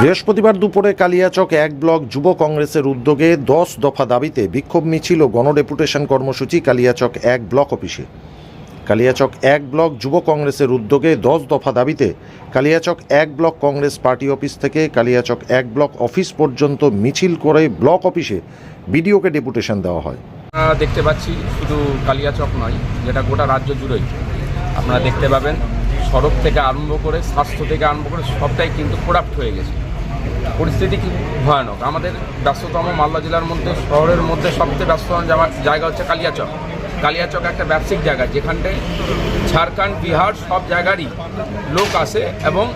বৃহস্পতিবার দুপুরে কালিয়াচক এক ব্লক যুব কংগ্রেসের উদ্যোগে দশ দফা দাবিতে বিক্ষোভ মিছিল গণডেপুটেশন কর্মসূচি কালিয়াচক এক ব্লক অফিসে। কালিয়াচক এক ব্লক যুব কংগ্রেসের উদ্যোগে দশ দফা দাবিতে কালিয়াচক এক ব্লক কংগ্রেস পার্টি অফিস থেকে কালিয়াচক এক ব্লক অফিস পর্যন্ত মিছিল করে ব্লক অফিসে বিডিওকে ডেপুটেশন দেওয়া হয়। দেখতে পাচ্ছি শুধু কালিয়াচক নয়, যেটা গোটা রাজ্য জুড়েই। আপনারা দেখতে পাবেন, সড়ক থেকে আরম্ভ করে, স্বাস্থ্য থেকে আরম্ভ করে, সবটাই কিন্তু প্রোডাক্ট হয়ে গেছে। পরিস্থিতি কি ভয়ানক। আমাদের ব্যস্ততম মালদা জেলার মধ্যে, শহরের মধ্যে সবচেয়ে ব্যস্ততম জায়গা হচ্ছে কালিয়াচক। কালিয়াচক একটা ব্যবসায়িক জায়গা, যেখানটায় ঝাড়খণ্ড, বিহার সব জায়গারই লোক আসে এবং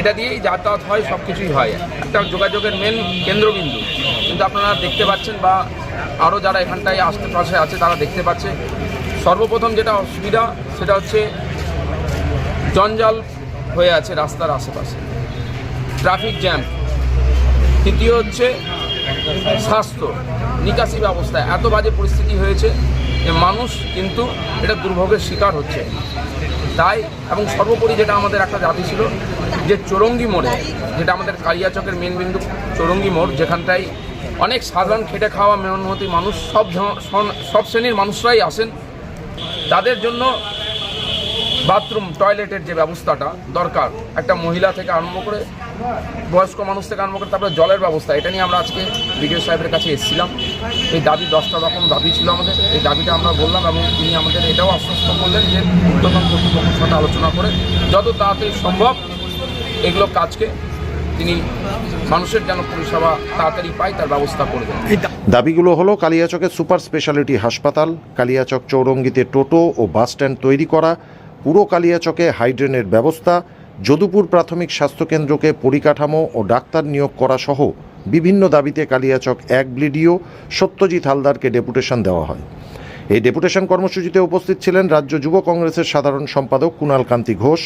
এটা দিয়েই যাতায়াত হয় সব কিছুই হয়। একটা যোগাযোগের মেন কেন্দ্রবিন্দু। কিন্তু আপনারা দেখতে পাচ্ছেন বা আরও যারা এখানটায় আশেপাশে আছে, তারা দেখতে পাচ্ছে। সর্বপ্রথম যেটা অসুবিধা, সেটা হচ্ছে জঞ্জাল হয়ে আছে রাস্তার আশেপাশে। Traffic jam. তৃতীয় হচ্ছে স্বাস্থ্য, নিকাশি ব্যবস্থা। এত বাজে পরিস্থিতি হয়েছে যে মানুষ কিন্তু এটা দুর্ভোগের শিকার হচ্ছে। তাই এবং সর্বোপরি যেটা আমাদের একটা দাবি ছিল, যে চৌরঙ্গি মোড়ে, যেটা আমাদের কালিয়াচকের মেন বিন্দু, চৌরঙ্গি মোড়, যেখানটায় অনেক সাধারণ খেটে খাওয়া মেহনতি মানুষ, সব সব শ্রেণির মানুষরাই আসেন। তাদের জন্য বাথরুম, টয়লেটের যে ব্যবস্থাটা দরকার, একটা মহিলা থেকে আরম্ভ করে, বয়স্ক মানুষ থেকে আরম্ভ করে, তারপরে জলের ব্যবস্থা, এটা নিয়ে আমরা আজকে বিডিও সাহেবের কাছে এসেছিলাম। এই দাবি দশটা রকম দাবি ছিল আমাদের, এই দাবিটা আমরা বললাম এবং তিনি আমাদের এটাও আশ্বস্ত করলেন যে ঊর্ধ্বতন কর্তৃপক্ষের সাথে আলোচনা করে, যত তাড়াতাড়ি সম্ভব এগুলো কাজকে তিনি মানুষের যেন পরিষেবা তাড়াতাড়ি পায়, তার ব্যবস্থা করবেন দাবিগুলো হলো কালিয়াচকের সুপার স্পেশালিটি হাসপাতাল, কালিয়াচক চৌরঙ্গিতে টোটো ও বাস স্ট্যান্ড তৈরি করা, পুরো কালিয়াচকে হাইড্রেনের ব্যবস্থা, যদুপুর প্রাথমিক স্বাস্থ্যকেন্দ্রকে পরিকাঠামো ও ডাক্তার নিয়োগ করা সহ বিভিন্ন দাবিতে কালিয়াচক এক ব্লিডিও সত্যজিৎ হালদারকে ডেপুটেশন দেওয়া হয়। এই ডেপুটেশন কর্মসূচিতে উপস্থিত ছিলেন রাজ্য যুব কংগ্রেসের সাধারণ সম্পাদক কুণাল কান্তি ঘোষ,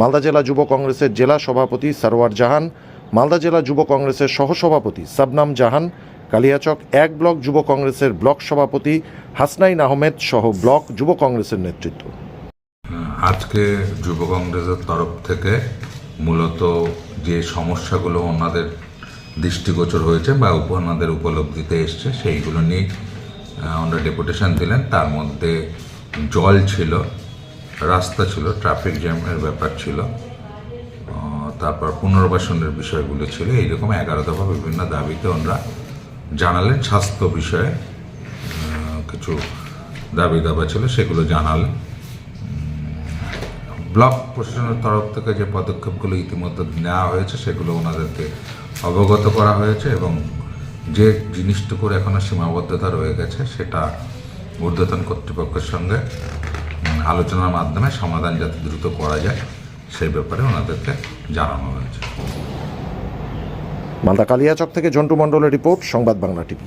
মালদা জেলা যুব কংগ্রেসের জেলা সভাপতি সারোয়ার জাহান মালদা জেলা যুব কংগ্রেসের সহসভাপতি সাবনাম জাহান, কালিয়াচক এক ব্লক যুব কংগ্রেসের ব্লক সভাপতি হাসনাইন আহমেদ সহ ব্লক যুব কংগ্রেসের নেতৃত্ব। আজকে যুব কংগ্রেসের তরফ থেকে মূলত যে সমস্যাগুলো ওনাদের দৃষ্টিগোচর হয়েছে বা ওনাদের উপলব্ধিতে এসছে, সেইগুলো নিয়ে ওনারা ডেপুটেশন দিলেন। তার মধ্যে জল ছিল, রাস্তা ছিল, ট্রাফিক জ্যামের ব্যাপার ছিল। তারপর পুনর্বাসনের বিষয়গুলো ছিল, এইরকম এগারো দফা বিভিন্ন দাবিতে ওনারা জানালেন, স্বাস্থ্য বিষয়ে কিছু দাবি দাবা ছিল, সেগুলো জানালেন। ব্লক প্রশাসনের তরফ থেকে যে পদক্ষেপগুলো ইতিমধ্যে নেওয়া হয়েছে, সেগুলো ওনাদেরকে অবগত করা হয়েছে এবং যে জিনিসটুকুর এখনও সীমাবদ্ধতা রয়ে গেছে, সেটা ঊর্ধ্বতন কর্তৃপক্ষের সঙ্গে আলোচনার মাধ্যমে সমাধান যাতে দ্রুত করা যায়, সেই ব্যাপারে ওনাদেরকে জানানো হয়েছে। মালদা কালিয়াচক থেকে জন্টু মণ্ডলের রিপোর্ট সংবাদ বাংলা টিভি।